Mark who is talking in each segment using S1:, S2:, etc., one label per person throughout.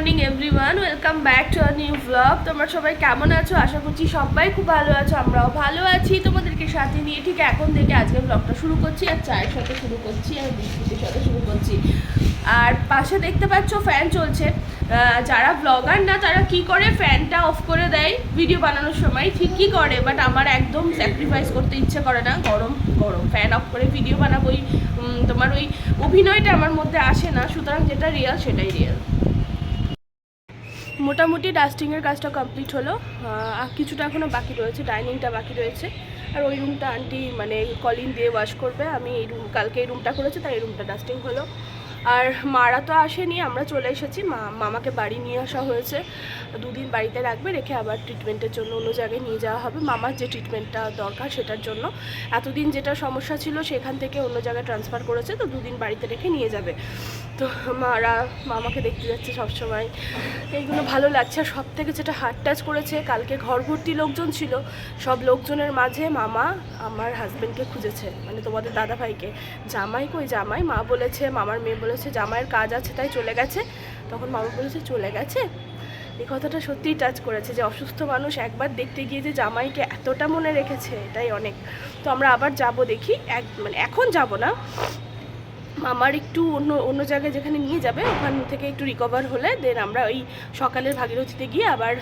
S1: Morning everyone welcome back to our new vlog তোমরা সবাই কেমন আছো? আশা করছি সবাই খুব ভালো আছো, আমরাও ভালো আছি। তোমাদেরকে সাথে নিয়ে ঠিক এখন থেকে আজকে ব্লগটা শুরু করছি আর চায়ের সাথে শুরু করছি আর বিস্কুটের সাথে শুরু করছি। আর পাশে দেখতে পাচ্ছ ফ্যান চলছে। যারা ব্লগার না, তারা কি করে? ফ্যানটা অফ করে দেয় ভিডিও বানানোর সময়। ঠিকই করে বাট আমার একদম স্যাক্রিফাইস করতে ইচ্ছে করে না। গরম গরম। ফ্যান অফ করে ভিডিও বানাবোই। তোমার ওই অভিনয়টা আমার মধ্যে আসে না। সুতরাং যেটা রিয়েল সেটাই রিয়েল মোটামুটি ডাস্টিংয়ের কাজটা কমপ্লিট হলো। আর কিছুটা এখনও বাকি রয়েছে, ডাইনিংটা বাকি রয়েছে। আর ওই রুমটা আন্টি মানে কলিন দিয়ে ওয়াশ করবে। আমি এই রুম, কালকে এই রুমটা করেছি, তাই এই রুমটা ডাস্টিং হলো। আর মারা তো আসেনি, আমরা চলে এসেছি। মা, মামাকে বাড়ি নিয়ে আসা হয়েছে। দুদিন বাড়িতে রাখবে, রেখে আবার ট্রিটমেন্টের জন্য অন্য জায়গায় নিয়ে যাওয়া হবে। মামার যে ট্রিটমেন্টটা দরকার সেটার জন্য। এতদিন যেটা সমস্যা ছিল, সেখান থেকে অন্য জায়গায় ট্রান্সফার করেছে, তো দুদিন বাড়িতে রেখে নিয়ে যাবে। তো মারা, মামাকে দেখতে যাচ্ছে সবসময়। এইগুলো ভালো লাগছে। আর সব থেকে যেটা হার্ট টাচ করেছে, কালকে ঘর ভর্তি লোকজন ছিল। সব লোকজনের মাঝে মামা আমার হাজব্যান্ডকে খুঁজেছে। মানে তোমাদের দাদা ভাইকে জামাই কই জামাই? মা বলেছে, মামার মেয়ে বলেছে জামাইয়ের কাজ আছে, তাই চলে গেছে। তখন মামা বলেছে, চলে গেছে? এই কথাটা সত্যিই টাচ করেছে যে অসুস্থ মানুষ একবার দেখতে গিয়ে যে জামাইকে এতটা মনে রেখেছে, এটাই অনেক। তো আমরা আবার যাব দেখি, এক মানে এখন যাব না। আমার একটু অন্য অন্য জায়গায় যেখানে নিয়ে যাবে, ওখান থেকে একটু রিকভার হলে দেন আমরা ওই সকালের ভাগীরথীতে গিয়ে আবার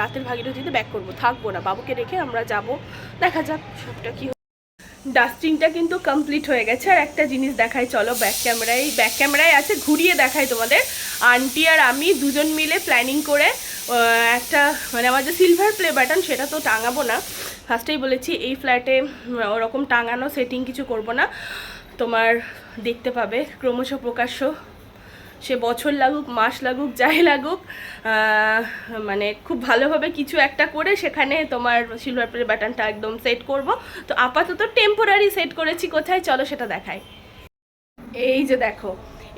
S1: রাতের ভাগীরথীতে ব্যাক করব। থাকব না, বাবুকে রেখে আমরা যাব। দেখা যাক সবটা কি ডাস্টিংটা কিন্তু কমপ্লিট হয়ে গেছে। আর একটা জিনিস দেখাই, চলো ব্যাক ক্যামেরায় ব্যাক ক্যামেরায় আছে, ঘুরিয়ে দেখায় তোমাদের। আন্টি আর আমি দুজন মিলে প্ল্যানিং করে একটা মানে আমার যে সিলভার প্লে বাটন সেটা তো টাঙাবো না। ফার্স্টেই বলেছি, এই ফ্ল্যাটে ওরকম টাঙানো সেটিং কিছু করব না। তোমার দেখতে পাবে, ক্রমশ প্রকাশ্য সে বছর লাগুক, মাস লাগুক, যাই লাগুক মানে খুব ভালোভাবে কিছু একটা করে সেখানে তোমার সিলভার প্লে বাটনটা একদম সেট করব। তো আপাতত টেম্পোরারি সেট করেছি কোথায়? চলো সেটা দেখাই। এই যে দেখো,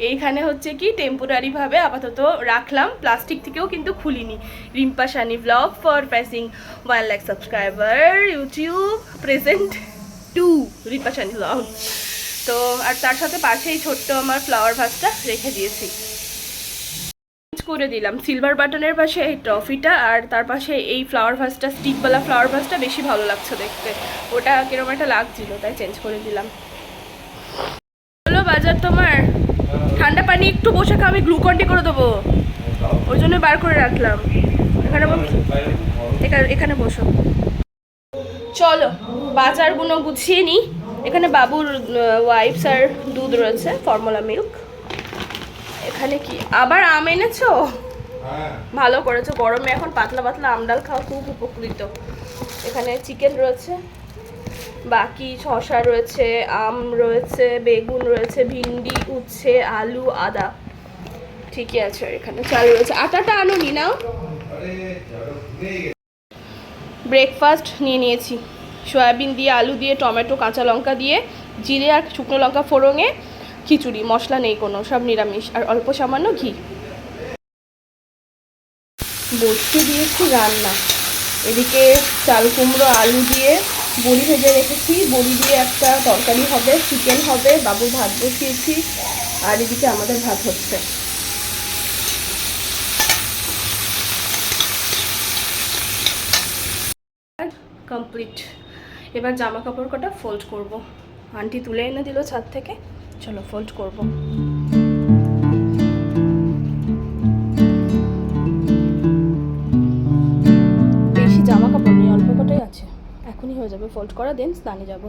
S1: এইখানে হচ্ছে কি টেম্পোরারিভাবে আপাতত রাখলাম প্লাস্টিক থেকেও কিন্তু খুলিনি। Rimpa Sani vlog for passing one lakh subscriber YouTube present to Rimpa Sani vlog তো আর তার সাথে পাশেই ছোট্ট আমার ফ্লাওয়ার ভাসটা রেখে দিয়েছি। করে দিলাম। সিলভার বাটনের পাশে এই ট্রফিটা আর তার পাশে এই ফ্লাওয়ার ভাসটা স্টিকওয়ালা ফ্লাওয়ার ভাসটা বেশি ভালো লাগছে দেখতে। ওটা কীরকম একটা লাগছিল, তাই চেঞ্জ করে দিলাম। হলো বাজার তোমার। ঠান্ডা পানি একটু বসে খা আমি গ্লুকন্ডি করে দেবো। ওই জন্য বার করে রাখলাম। এখানে এখানে বসো। চলো, বাজারগুলো গুছিয়ে নিই এখানে বাবুর ওয়াইফস আর দুধ রয়েছে ফর্মুলা মিল্ক এখানে কি? আবার আম এনেছো? ভালো করেছ গরমে এখন পাতলা পাতলা আম ডাল খাওয়া খুব উপকৃত। এখানে চিকেন রয়েছে বাকি শশা রয়েছে আম রয়েছে বেগুন রয়েছে ভিন্ডি উচ্ছে আলু আদা। ঠিকই আছে এখানে চাল রয়েছে। আটাটা আনো নি নাও। ব্রেকফাস্ট নিয়ে নিয়েছি। সয়াবিন দিয়ে, আলু দিয়ে, টমেটো, কাঁচা লঙ্কা দিয়ে, জিরে আর শুকনো লঙ্কা ফোড়ঙে খিচুড়ি, মশলা নেই কোনো, সব নিরামিষ, আর অল্প সামান্য ঘি। বসতে দিয়েছি রান্না। এদিকে চাল কুমড়ো, আলু দিয়ে বড়ি ভেজে রেখেছি। বড়ি দিয়ে একটা তরকারি হবে, চিকেন হবে, বাবু ভাত বসিয়েছি, আর এদিকে আমাদের ভাত হচ্ছে। কমপ্লিট এবার জামা কাপড় কটা ফোল্ড করব। আন্টি তুলে এনে দিল ছাদ থেকে। চলো ফোল্ড করব। বেশি জামা কাপড় নেই অল্প কটাই আছে। এখনই হয়ে যাবে ফোল্ড করা দেন স্নানে যাব।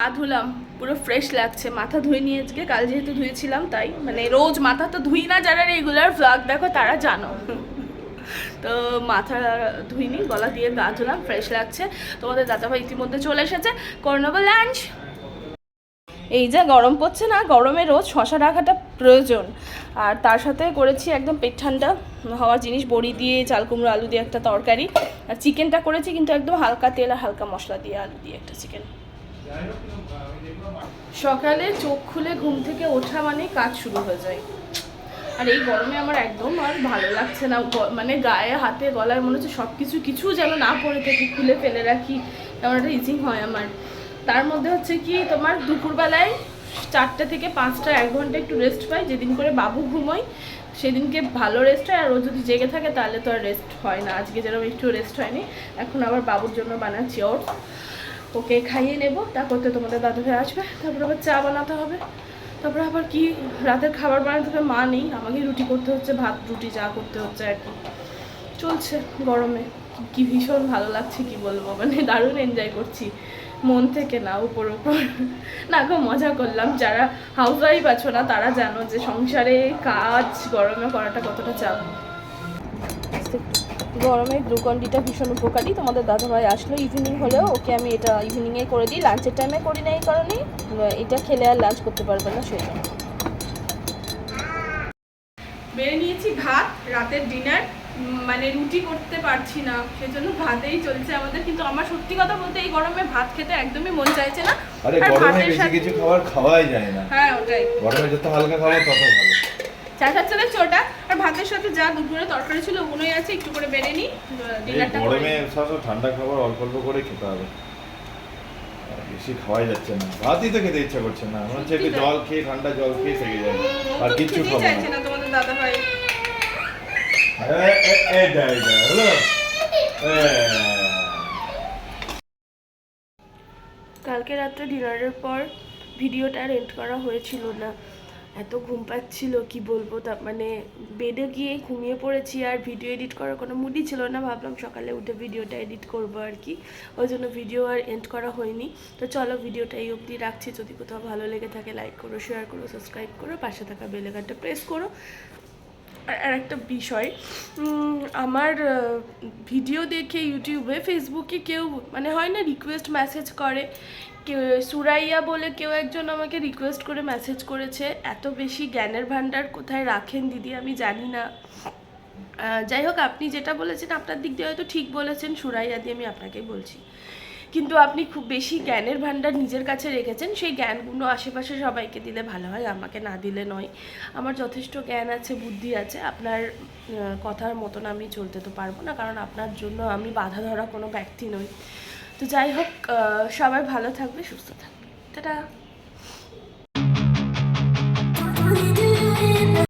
S1: পা ধুলাম, পুরো ফ্রেশ লাগছে। মাথা ধুয়ে নিয়ে আজকে, কাল যেহেতু ধুয়েছিলাম তাই। মানে রোজ মাথা তো ধুই না যারা রেগুলার ভ্লগ দেখো তারা জানো। তো মাথা ধুইনি, গলা দিয়ে গা ধুলাম ফ্রেশ লাগছে। তোমাদের দাদাভাই ইতিমধ্যে চলে এসেছে করে লাঞ্চ এই যে গরম পড়ছে না, গরমে রোজ শশা রাখাটা প্রয়োজন। আর তার সাথে করেছি একদম পেট ঠান্ডা হওয়া জিনিস, বড়ি দিয়ে, চাল কুমড়ো, আলু দিয়ে একটা তরকারি। আর চিকেনটা করেছি কিন্তু একদম হালকা তেল আর হালকা মশলা দিয়ে, আলু দিয়ে একটা চিকেন। সকালে চোখ খুলে ঘুম থেকে ওঠা মানে কাজ শুরু হয়ে যায়। আর এই গরমে আমার একদম আর ভালো লাগছে না। মানে গায়ে, হাতে, গলায় মনে হচ্ছে সব কিছু কিছু যেন না পড়ে থাকি, খুলে ফেলে রাখি। তেমন একটা ইচিং হয় আমার। তার মধ্যে হচ্ছে কি, তোমার দুপুরবেলায় চারটে থেকে পাঁচটা, এক ঘণ্টা একটু রেস্ট পাই। যেদিন করে বাবু ঘুমোয়, সেদিনকে ভালো রেস্ট হয়। আর ও যদি জেগে থাকে, তাহলে তো আর রেস্ট হয় না। আজকে যেরকম একটু রেস্ট হয়নি। এখন আবার বাবুর জন্য বানাচ্ছি ওর ওকে খাইয়ে নেব। তারপর তো তোমাদের দাদু ভাই আসবে। তারপর আবার চা বানাতে হবে। তারপরে আবার কি, রাতের খাবার বানাতে হবে মা নেই, আমাকে রুটি করতে হচ্ছে, ভাত, রুটি যা করতে হচ্ছে আর কি। চলছে গরমে, কি ভীষণ ভালো লাগছে, কি বলব মানে দারুণ এনজয় করছি। মন থেকে না, উপর উপর। না খুব মজা করলাম। যারা হাউস ওয়াইফ আছো না, তারা জানো যে সংসারে কাজ গরমে করাটা কতটা চাপ। গরমে গ্লুকন্ডিটা ভীষণ উপকারী। তোমাদের দাদাভাই আসলো ইভিনিং হলেও ওকে আমি এটা ইভিনিংয়ে করে দিই। লাঞ্চের টাইমে করি না এই কারণে এটা খেলে আর লাঞ্চ করতে পারবে না সেই জন্য বেড়ে নিয়েছি ভাত রাতের ডিনার মানে রুটি করতে পারছি না সেজন্য ভাতেই চলছে আমাদের। কিন্তু আমার সত্যি কথা বলতে এই গরমে ভাত খেতে একদমই মন চাইছে না।
S2: আরে গরমে
S1: ভাতের
S2: বেশি
S1: সাথে-
S2: কিছু খাবার খাওয়াই যায় না।
S1: হ্যাঁ ওটাই।
S2: গরমে যত হালকা খাবার তত ভালো।
S1: খাচ্ছে দেখছ ওটা আর ভাতের সাথে যা দুপুরে তরকারি ছিল ওগুলোই আছে একটু করে বেড়ে নিই ডিনারটা
S2: গরমে। সব ঠান্ডা খাবার অল্প অল্প করে খেতে হবে। বেশি খাওয়াই যাচ্ছে না। ভাতই তো খেতে ইচ্ছা করছে না। মনে হচ্ছে। জল খেয়ে ঠান্ডা জল খেয়ে থেকে যায়। আর কিচ্ছু খাব না।
S1: না তোমাদের দাদা ভাই কালকে রাত্রে ডিনারের পর ভিডিওটা আর এন্ড করা হয়েছিল না। এত ঘুম পাচ্ছিল, কি বলব? তা মানে বেডে গিয়ে ঘুমিয়ে পড়েছি আর ভিডিও এডিট করার কোনো মুডই ছিল না। ভাবলাম সকালে উঠে ভিডিওটা এডিট করব আর কি। ওই জন্য ভিডিও আর এন্ড করা হয়নি। তো চলো ভিডিওটা এই অবধি রাখছি। যদি কোথাও ভালো লেগে থাকে লাইক করো শেয়ার করো সাবস্ক্রাইব করো, পাশে থাকা বেলেগানটা প্রেস করো। আর একটা বিষয় আমার ভিডিও দেখে ইউটিউবে, ফেসবুকে কেউ মানে হয় না রিকোয়েস্ট মেসেজ করে, কেউ, সুরাইয়া বলে কেউ একজন আমাকে রিকোয়েস্ট করে মেসেজ করেছে, এত বেশি জ্ঞানের ভাণ্ডার কোথায় রাখেন দিদি আমি জানি না। যাই হোক, আপনি যেটা বলেছেন আপনার দিক দিয়ে হয়তো ঠিক বলেছেন, সুরাইয়া দিয়ে আমি আপনাকেই বলছি। কিন্তু আপনি খুব বেশি জ্ঞানের ভাণ্ডার নিজের কাছে রেখেছেন, সেই জ্ঞানগুলো আশেপাশে সবাইকে দিলে ভালো হয়, আমাকে না দিলে নয়। আমার যথেষ্ট জ্ঞান আছে, বুদ্ধি আছে, আপনার কথার মতন আমি চলতে তো পারব না, কারণ আপনার জন্য আমি বাধা ধরা কোনো ব্যক্তি নই। তো যাই হোক সবাই ভালো থাকবে, সুস্থ থাকবে। টাটা।